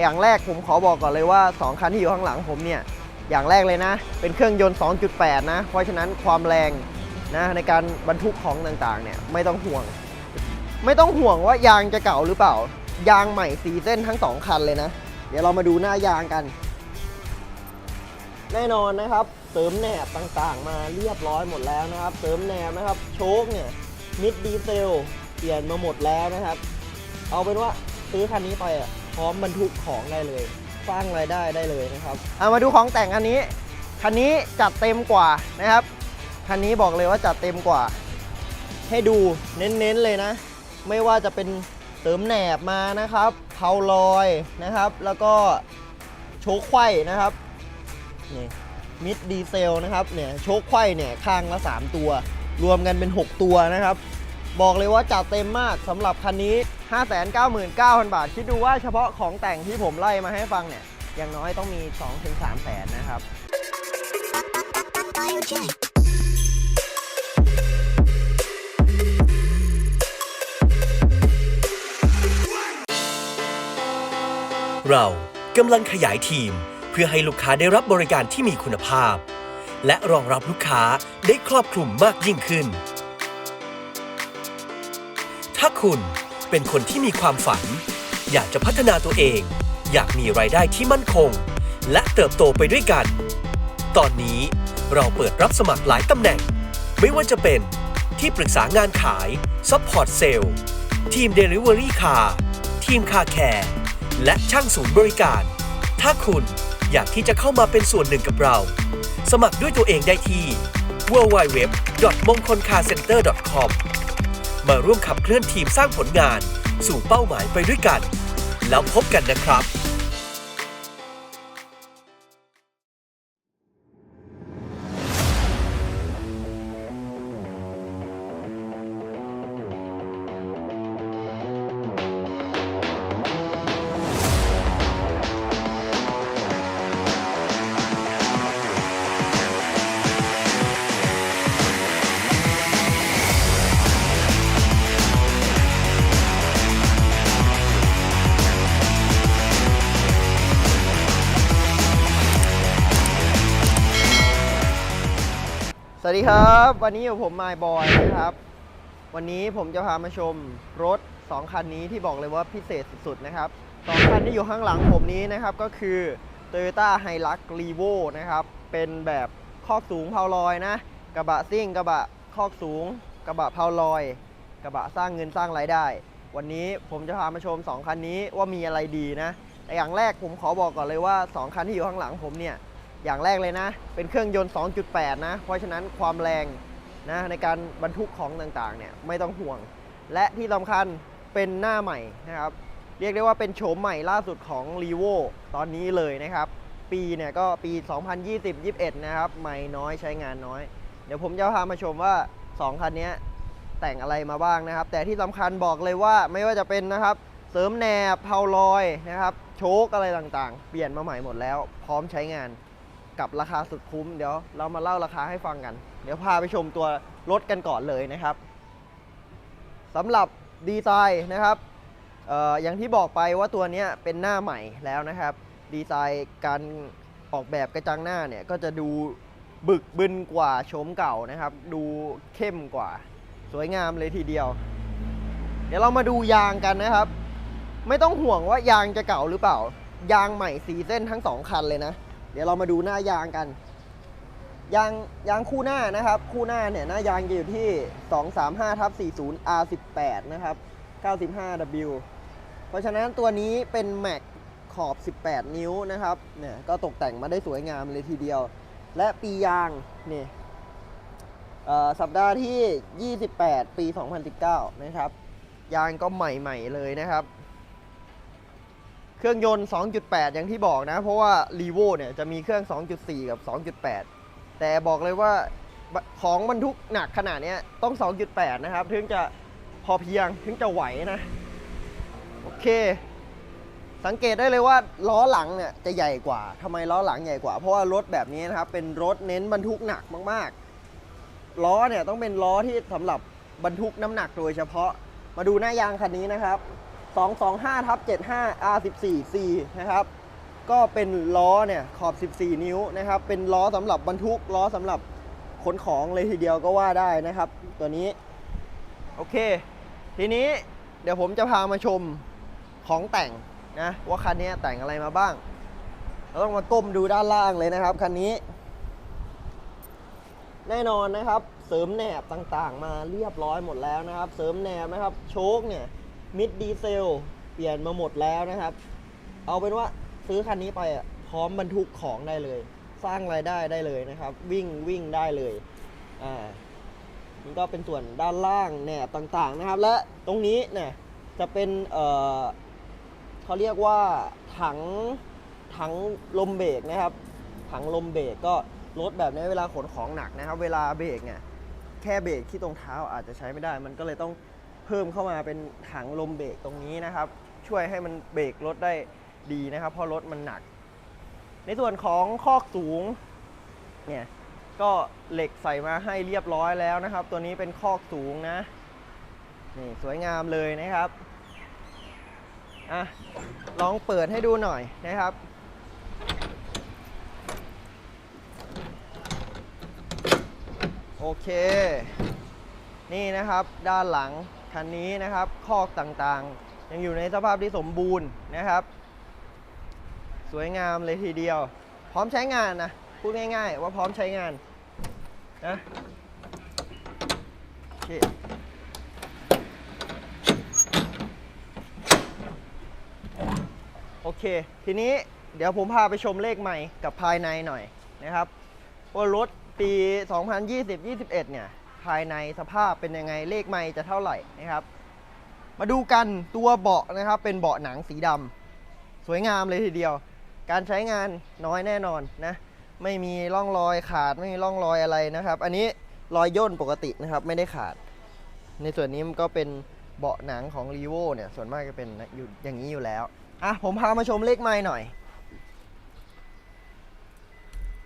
อย่างแรกผมขอบอกก่อนเลยว่า 2 คันที่อยู่ข้างหลังผมเนี่ย อย่างแรกเลยนะ เป็นเครื่องยนต์ 2.8 นะ เพราะฉะนั้นความแรงนะในการบรรทุกของต่างๆ เนี่ยไม่ต้องห่วง ไม่ต้องห่วงว่ายางจะเก่าหรือเปล่า ยางใหม่สีเส้นทั้งสองคันเลยนะ เดี๋ยวเรามาดูหน้ายางกัน แน่นอนนะครับ เสริมแหนบต่างๆ มาเรียบร้อยหมดแล้วนะครับ เสริมแหนบนะครับ โชคเนี่ยมิดดีเซลเปลี่ยนมาหมดแล้วนะครับ เอาเป็นว่าซื้อคันนี้ไปอะ พร้อมบรรทุกของได้เลยสร้างรายได้ได้เลยนะครับเอามาดูของแต่งคันนี้คันนี้จัดเต็มกว่านะครับคันนี้บอกเลยว่าจัดเต็มกว่า ให้ดูเน้นๆเลยนะ ไม่ว่าจะเป็นเสริมแหนบมานะครับเพาลอยนะครับ แล้วก็โชคไขว้นะครับนี่มิดดีเซลนะครับเนี่ยโชคไขว้เนี่ยข้างละ 3 ตัว รวมกันเป็น 6 ตัวนะครับ บอกเลยว่าจัดเต็มมากสำหรับคันนี้ 599,000 บาท คิดดูว่าเฉพาะของแต่งที่ผมไล่มาให้ฟังเนี่ย อย่างน้อยต้องมี 2-3 แสนนะครับ เรากำลังขยายทีมเพื่อให้ลูกค้าได้รับบริการที่มีคุณภาพ และรองรับลูกค้าได้ครอบคลุมมากยิ่งขึ้น ถ้าคุณเป็นคนที่มีความฝัน อยากจะพัฒนาตัวเอง อยากมีรายได้ที่มั่นคง และเติบโตไปด้วยกัน ตอนนี้เราเปิดรับสมัครหลายตำแหน่ง ไม่ว่าจะเป็นที่ปรึกษางานขาย Support Sale ทีม Delivery Car ทีม Car Care และช่างศูนย์บริการ ถ้าคุณอยากที่จะเข้ามาเป็นส่วนหนึ่งกับเรา สมัครด้วยตัวเองได้ที่ www.mongkolcarcenter.com มาร่วมขับเคลื่อนทีมสร้างผลงาน สู่เป้าหมายไปด้วยกัน แล้วพบกันนะครับ สวัสดีครับ วันนี้อยู่ผมมายบอยนะครับ วันนี้ผมจะพามาชมรถ 2 คันนี้ที่บอกเลยว่าพิเศษสุดๆนะครับสองคันที่อยู่ข้างหลังผมนี้นะครับก็คือ Toyota Hilux Revo นะครับ เป็นแบบคอกสูงเพาลอยนะ กระบะซิ่งกระบะคอกสูง กระบะเพาลอย กระบะสร้างเงินสร้างรายได้ วันนี้ผมจะพามาชม 2 คันนี้ว่ามีอะไรดีนะแต่อย่างแรกผมขอบอกก่อนเลยว่า 2 คันที่อยู่ข้างหลังผมเนี่ย อย่างแรกเลยนะ เป็นเครื่องยนต์ 2.8 นะ เพราะฉะนั้นความแรงนะในการบรรทุกของต่างๆเนี่ยไม่ต้องห่วง และที่สำคัญเป็นหน้าใหม่นะครับ เรียกได้ว่าเป็นโฉมใหม่ล่าสุดของ r e v o ตอนนี้เลยนะครับ ปีเนี่ยก็ปี 2020-21 นะครับ ใหม่น้อยใช้งานน้อย เดี๋ยวผมจะพามาชมว่า 2 คันนี้แต่งอะไรมาบ้างนะครับ แต่ที่สำคัญบอกเลยว่าไม่ว่าจะเป็นนะครับเสริมแหนบเพาลอยนะครับ โชคอะไรต่างๆ เปลี่ยนมาใหม่หมดแล้ว พร้อมใช้งาน กับราคาสุดคุ้มเดี๋ยวเรามาเล่าราคาให้ฟังกัน เดี๋ยวพาไปชมตัวรถกันก่อนเลยนะครับสำหรับดีไซน์นะครับอออย่างที่บอกไปว่าตัวนี้เป็นหน้าใหม่แล้วนะครับ ดีไซน์การออกแบบกระจังหน้าเนี่ยก็จะดูบึกบึนกว่าโฉมเก่านะครับ ดูเข้มกว่า สวยงามเลยทีเดียว เดี๋ยวเรามาดูยางกันนะครับ ไม่ต้องห่วงว่ายางจะเก่าหรือเปล่า ยางใหม่สีเส้นทั้งสองคันเลยนะ เดี๋ยวเรามาดูหน้ายางกัน ยางยางคู่หน้านะครับ คู่หน้าเนี่ยหน้ายางจะอยู่ที่ 235ทับ40 R18 นะครับ 95W เพราะฉะนั้นตัวนี้เป็นแม็กขอบ 18 นิ้วนะครับ เนี่ยก็ตกแต่งมาได้สวยงามเลยทีเดียว และปียางนี่อ่อสัปดาห์ที่ 28 ปี 2019 นะครับ ยางก็ใหม่ ๆ เลยนะครับ เครื่องยนต์ 2.8 อย่างที่บอกนะ เพราะว่า r e v o เนี่ยจะมีเครื่อง 2.4 กับ 2.8 แต่บอกเลยว่าของบรรทุกหนักขนาดนี้ต้อง 2.8 นะครับ ถึงจะพอเพียงถึงจะไหวนะ โอเค สังเกตได้เลยว่าล้อหลังเนี่ยจะใหญ่กว่าทำไมล้อหลังใหญ่กว่า เพราะว่ารถแบบนี้นะครับ เป็นรถเน้นบรรทุกหนักมากๆ ล้อเนี่ยต้องเป็นล้อที่สำหรับบรรทุกน้ำหนักโดยเฉพาะมาดูหน้ายางคันนี้นะครับ 225ทับ75 R14C นะครับก็เป็นล้อเนี่ยขอบ 14 นิ้วนะครับ เป็นล้อสำหรับบรรทุกล้อสำหรับขนของเลยทีเดียวก็ว่าได้นะครับ ตัวนี้ โอเค ทีนี้เดี๋ยวผมจะพามาชมของแต่งนะ ว่าคันนี้แต่งอะไรมาบ้าง เราต้องมาก้มดูด้านล่างเลยนะครับคันนี้ แน่นอนนะครับ เสริมแหนบต่างๆ มาเรียบร้อยหมดแล้วนะครับ เสริมแหนบนะครับ โชคเนี่ย มิดดีเซล เปลี่ยนมาหมดแล้วนะครับ เอาเป็นว่าซื้อคันนี้ไปอะพร้อมบรรทุกของได้เลย สร้างรายได้ได้เลยนะครับ วิ่งวิ่งได้เลยอ่านี่ก็เป็นส่วนด้านล่างแหนบต่างๆนะครับ และตรงนี้เนี่ยจะเป็นเอ่อเขาเรียกว่าถังถังลมเบรกนะครับ ถังลมเบรกก็รถแบบนี้เวลาขนของหนักนะครับ เวลาเบรกเนี่ยแค่เบรกที่ตรงเท้าอาจจะใช้ไม่ได้ มันก็เลยต้อง เพิ่มเข้ามาเป็นถังลมเบรกตรงนี้นะครับ ช่วยให้มันเบรกรถได้ดีนะครับ เพราะรถมันหนัก ในส่วนของคอกสูงเนี่ยก็เหล็กใส่มาให้เรียบร้อยแล้วนะครับ ตัวนี้เป็นคอกสูงนะนี่สวยงามเลยนะครับอะลองเปิดให้ดูหน่อยนะครับ โอเค นี่นะครับด้านหลัง คันนี้นะครับ คอกต่างๆ ยังอยู่ในสภาพที่สมบูรณ์นะครับ สวยงามเลยทีเดียว พร้อมใช้งานนะ พูดง่าย ๆ ว่าพร้อมใช้งานนะโอเคโอเค ทีนี้เดี๋ยวผมพาไปชมเลขใหม่กับภายในหน่อยนะครับว่ารถปี 2020-21 เนี่ย ภายในสภาพเป็นยังไงเลขไม่จะเท่าไหร่นะครับ มาดูกันตัวเบาะนะครับ เป็นเบาะหนังสีดำสวยงามเลยทีเดียว การใช้งานน้อยแน่นอนนะ ไม่มีร่องรอยขาดไม่มีร่องรอยอะไรนะครับ อันนี้รอยย่นปกตินะครับไม่ได้ขาด ในส่วนนี้มันก็เป็นเบาะหนังของ r ีโวเนี่ยส่วนมากจะเป็นอยู่อย่างนี้อยู่แล้วอะผมพามาชมเลขไม่หน่อย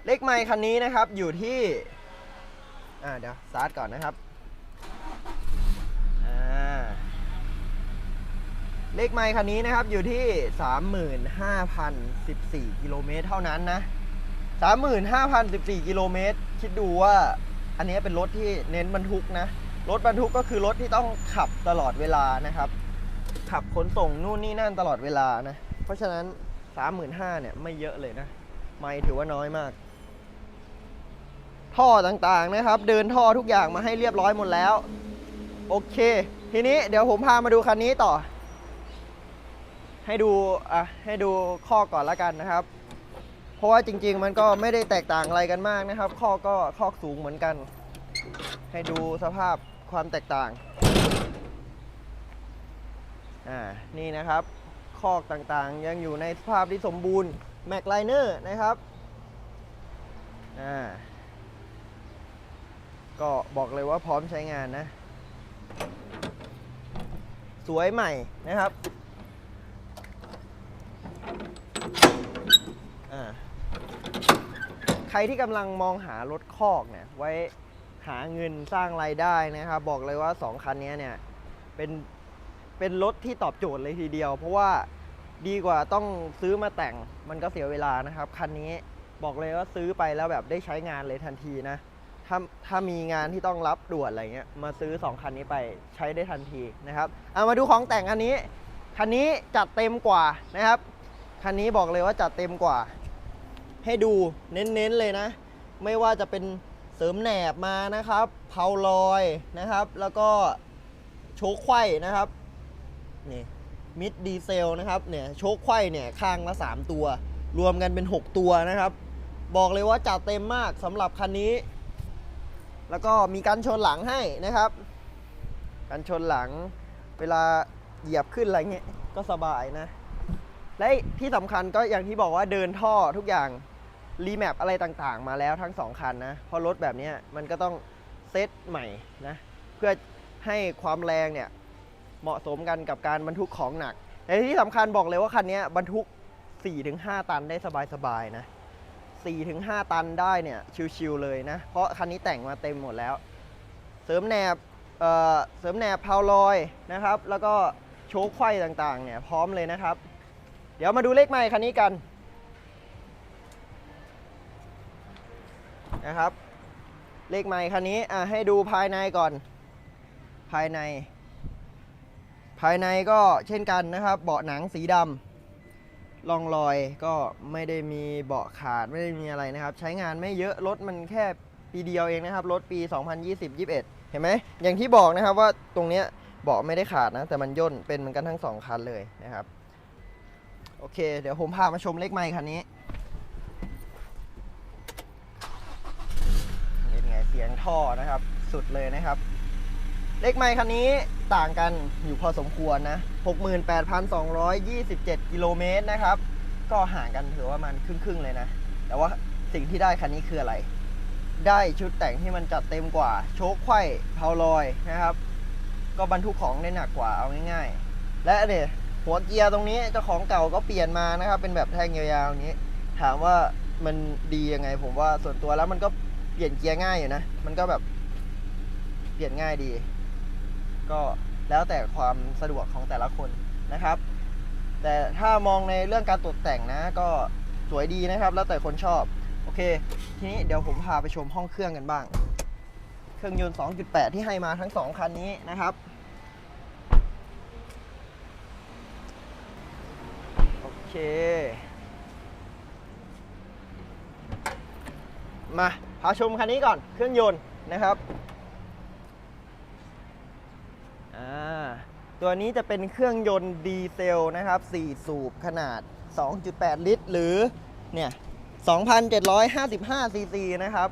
เลขไมค์คันนี้นะครับอยู่ที่ อ่าเดี๋ยวสตาร์ทก่อนนะครับอ่าเลขไมค์คันนี้นะครับอยู่ที่ 35,014กิโลเมตรเท่านั้นนะ 35,014กิโลเมตรคิดดูว่าอันนี้เป็นรถที่เน้นบรรทุกนะ รถบรรทุกก็คือรถที่ต้องขับตลอดเวลานะครับ ขับขนส่งนู่นนี่นั่นตลอดเวลานะ เพราะฉะนั้น 35,000เนี่ยไม่เยอะเลยนะ ไม่ถือว่าน้อยมาก ท่อต่างๆนะครับ เดินท่อทุกอย่างมาให้เรียบร้อยหมดแล้ว โอเค ทีนี้เดี๋ยวผมพามาดูคันนี้ต่อ ให้ดูอะให้ดูข้อก่อนละกันนะครับ เพราะว่าจริง ๆ มันก็ไม่ได้แตกต่างอะไรกันมากนะครับ ข้อก็ข้อสูงเหมือนกัน ให้ดูสภาพความแตกต่างอ่านี่นะครับคอกต่างๆ ยังอยู่ในสภาพที่สมบูรณ์แม็กไลเนอร์นะครับอ่า ก็บอกเลยว่าพร้อมใช้งานนะ สวยใหม่นะครับใครที่กำลังมองหารถคอกเนี่ยไว้หาเงินสร้างรายได้นะครับ บอกเลยว่า 2 คันนี้เนี่ยเป็นเป็นรถที่ตอบโจทย์เลยทีเดียว เพราะว่าดีกว่าต้องซื้อมาแต่งมันก็เสียเวลานะครับ คันนี้บอกเลยว่าซื้อไปแล้วแบบได้ใช้งานเลยทันทีนะ ถ้าถ้ามีงานที่ต้องรับด่วนอะไรเงี้ยมาซื้อ 2 คันนี้ไปใช้ได้ทันทีนะครับเอามาดูของแต่งคันนี้ คันนี้จัดเต็มกว่านะครับ คันนี้บอกเลยว่าจัดเต็มกว่า ให้ดูเน้นๆเลยนะ ไม่ว่าจะเป็นเสริมแหนบมานะครับเพาลอยนะครับ แล้วก็โชคไขว้นะครับนี่มิดดีเซลนะครับเนี่ยโชคไขว้เนี่ยข้างละ 3 ตัว รวมกันเป็น 6 ตัวนะครับ บอกเลยว่าจัดเต็มมากสำหรับคันนี้ แล้วก็มีกันชนหลังให้นะครับ กันชนหลังเวลาเหยียบขึ้นอะไรเงี้ยก็สบายนะ และที่สำคัญก็อย่างที่บอกว่าเดินท่อทุกอย่างรีแมปอะไรต่างๆ มาแล้วทั้งสองคันนะเพราะรถแบบนี้มันก็ต้องเซตใหม่นะเพื่อให้ความแรงเนี่ยเหมาะสมกันกับการบรรทุกของหนักและที่สำคัญบอกเลยว่าคันนี้บรรทุก 4-5 ตันได้สบายๆนะ 4-5 ตันได้เนี่ยชิวๆเลยนะ เพราะคันนี้แต่งมาเต็มหมดแล้ว เสริมแหนบเอ่เสริมแหนบพาวลอยนะครับ แล้วก็โชคไขว้ต่างๆเนี่ยพร้อมเลยนะครับ เดี๋ยวมาดูเลขไมค์คันนี้กันนะครับ เลขไมค์คันนี้อะให้ดูภายในก่อน ภายใน ภายในก็เช่นกันนะครับ เบาะหนังสีดำ ร่องรอยก็ไม่ได้มีเบาะขาดไม่ได้มีอะไรนะครับ ใช้งานไม่เยอะรถมันแค่ปีเดียวเองนะครับรถปี 2020-21 เห็นไหมอย่างที่บอกนะครับว่าตรงเนี้ยเบาะไม่ได้ขาดนะ แต่มันย่นเป็นเหมือนกันทั้งสองคันเลยนะครับ โอเค เดี๋ยวผมพามาชมเลขไมค์คันนี้เป็นไงเสียงท่อนะครับ สุดเลยนะครับ เลขไมค์คันนี้ต่างกันอยู่พอสมควรนะ 68,227 กิโลเมตรนะครับ ก็ห่างกันถือว่ามันครึ่งๆเลยนะ แต่ว่าสิ่งที่ได้คันนี้คืออะไร ได้ชุดแต่งที่มันจัดเต็มกว่า โชคไขว้เพาลอยนะครับ ก็บรรทุกของได้หนักกว่าเอาง่ายๆ และเนี่ยหัวเกียร์ตรงนี้เจ้าของเก่าก็เปลี่ยนมานะครับ เป็นแบบแท่งยาวๆนี้ ถามว่ามันดียังไง ผมว่าส่วนตัวแล้วมันก็เปลี่ยนเกียร์ง่ายอยู่นะ มันก็แบบเปลี่ยนง่ายดี ก็แล้วแต่ความสะดวกของแต่ละคนนะครับ แต่ถ้ามองในเรื่องการตกแต่งนะก็สวยดีนะครับ แล้วแต่คนชอบ โอเค ทีนี้เดี๋ยวผมพาไปชมห้องเครื่องกันบ้าง เครื่องยนต์ 2.8 ที่ให้มาทั้ง 2 คันนี้นะครับ โอเค มาพาชมคันนี้ก่อนเครื่องยนต์นะครับ ตัวนี้จะเป็นเครื่องยนต์ดีเซลนะครับ 4 สูบขนาด 2.8 ลิตร หรือ เนี่ย 2,755 ซีซีนะครับ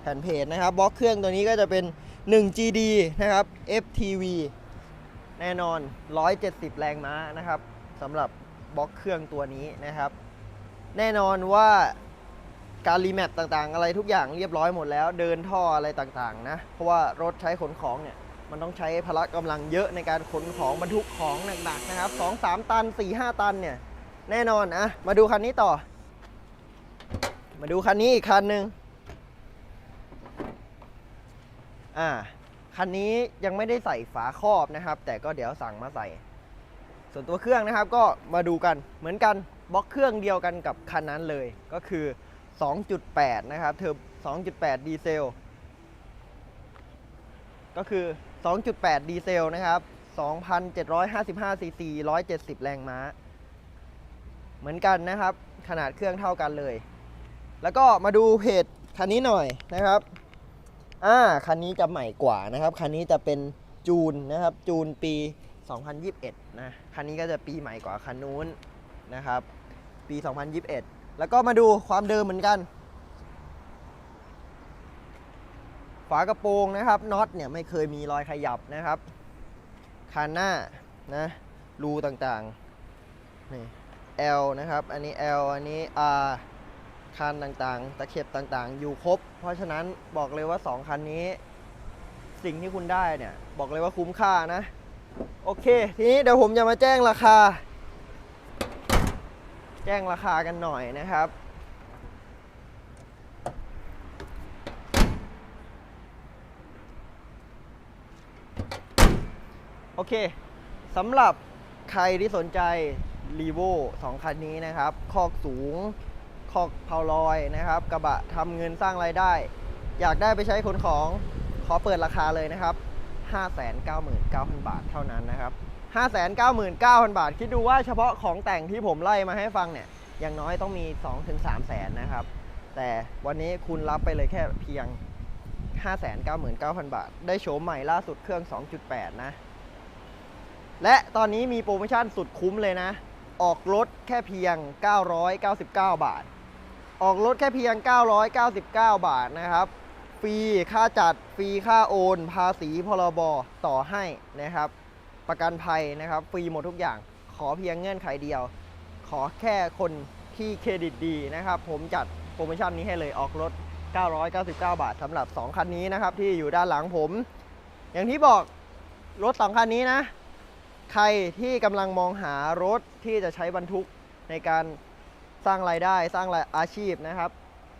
แผ่นเพจนะครับบล็อกเครื่องตัวนี้ก็จะเป็น 1 GD นะครับ FTV แน่นอน 170 แรงม้านะครับสำหรับบล็อกเครื่องตัวนี้นะครับ แน่นอนว่าการรีแมปต่างๆ อะไรทุกอย่างเรียบร้อยหมดแล้ว เดินท่ออะไรต่างๆนะ เพราะว่ารถใช้ขนของเนี่ย มันต้องใช้พละกำลังเยอะในการขนของบรรทุกของหนักๆนะครับ2-3ตัน4-5ตันเนี่ยแน่นอนอะมาดูคันนี้ต่อ มาดูคันนี้อีกคันหนึ่งอ่าคันนี้ยังไม่ได้ใส่ฝาครอบนะครับ แต่ก็เดี๋ยวสั่งมาใส่ ส่วนตัวเครื่องนะครับก็มาดูกันเหมือนกันบล็อกเครื่องเดียวกันกับคันนั้นเลยก็คือ 2.8 นะครับเทอร์2.8 ดีเซล ก็คือ 2.8 ดีเซลนะครับ 2,755 ซีซี 170 แรงม้า เหมือนกันนะครับ ขนาดเครื่องเท่ากันเลย แล้วก็มาดูเพจคันนี้หน่อยนะครับ อ่า คันนี้จะใหม่กว่านะครับ คันนี้จะเป็นจูนนะครับ จูนปี 2021 นะ คันนี้ก็จะปีใหม่กว่าคันนู้นนะครับ ปี 2021 แล้วก็มาดูความเดิมเหมือนกัน ฝากระโปรงนะครับน็อตเนี่ยไม่เคยมีรอยขยับนะครับคันหน้านะรูต่างๆนี่ L นะครับ อันนี้ L อันนี้ R คันต่างๆ ตะเข็บต่างๆ อยู่ครบ เพราะฉะนั้นบอกเลยว่า 2 คันนี้ สิ่งที่คุณได้เนี่ย บอกเลยว่าคุ้มค่านะ โอเค ทีนี้เดี๋ยวผมจะมาแจ้งราคา แจ้งราคากันหน่อยนะครับ เคสำหรับใครที่สนใจ r e v o 2คันนี้นะครับ คอกสูง คอกเพาลอยนะครับ กระบะทำเงินสร้างรายได้ อยากได้ไปใช้ขนของขอเปิดราคาเลยนะครับ 599,000 บาทเท่านั้นนะครับ 599,000 บาท คิดดูว่าเฉพาะของแต่งที่ผมไล่มาให้ฟังเนี่ย อย่างน้อยต้องมี 2-3แสนนะครับ แต่วันนี้คุณรับไปเลยแค่เพียง 599,000 บาท ได้โฉมใหม่ล่าสุดเครื่อง 2.8 นะ และตอนนี้มีโปรโมชั่นสุดคุ้มเลยนะ ออกรถแค่เพียง 999 บาท ออกรถแค่เพียง 999 บาทนะครับ ฟรีค่าจัด ฟรีค่าโอน ภาษีพรบต่อให้นะครับ ประกันภัยนะครับ ฟรีหมดทุกอย่าง ขอเพียงเงื่อนไขเดียว ขอแค่คนที่เครดิตดีนะครับ ผมจัดโปรโมชั่นนี้ให้เลยออกรถ 999 บาทสำหรับ 2 คันนี้นะครับ ที่อยู่ด้านหลังผม อย่างที่บอกรถ 2 คันนี้นะ ใครที่กำลังมองหารถที่จะใช้บรรทุกในการสร้างรายได้สร้างาอาชีพนะครับ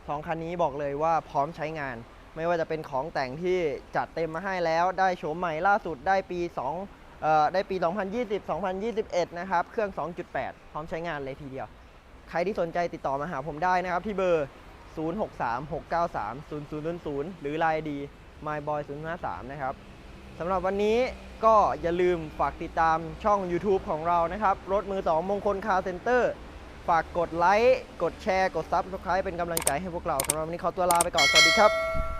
สองคันนี้บอกเลยว่าพร้อมใช้งาน ไม่ว่าจะเป็นของแต่งที่จัดเต็มมาให้แล้ว ได้โฉมใหม่ล่าสุดได้ปีเอ่อได้ปี 2020 2021 นะครับ เครื่อง 2.8 พร้อมใช้งานเลยทีเดียว ใครที่สนใจติดต่อมาหาผมได้นะครับ ที่เบอร์ 0636930000 หรือ Line ดี myboy053 นะครับ สำหรับวันนี้ก็อย่าลืมฝากติดตามช่อง YouTube ของเรานะครับ รถมือ2มงคลคาร์เซ็นเตอร์ ฝากกดไลค์ กดแชร์ กดซับสไคร b ์เป็นกำลังใจให้พวกเราสำหรับวันนี้ขอตัวลาไปก่อน สวัสดีครับ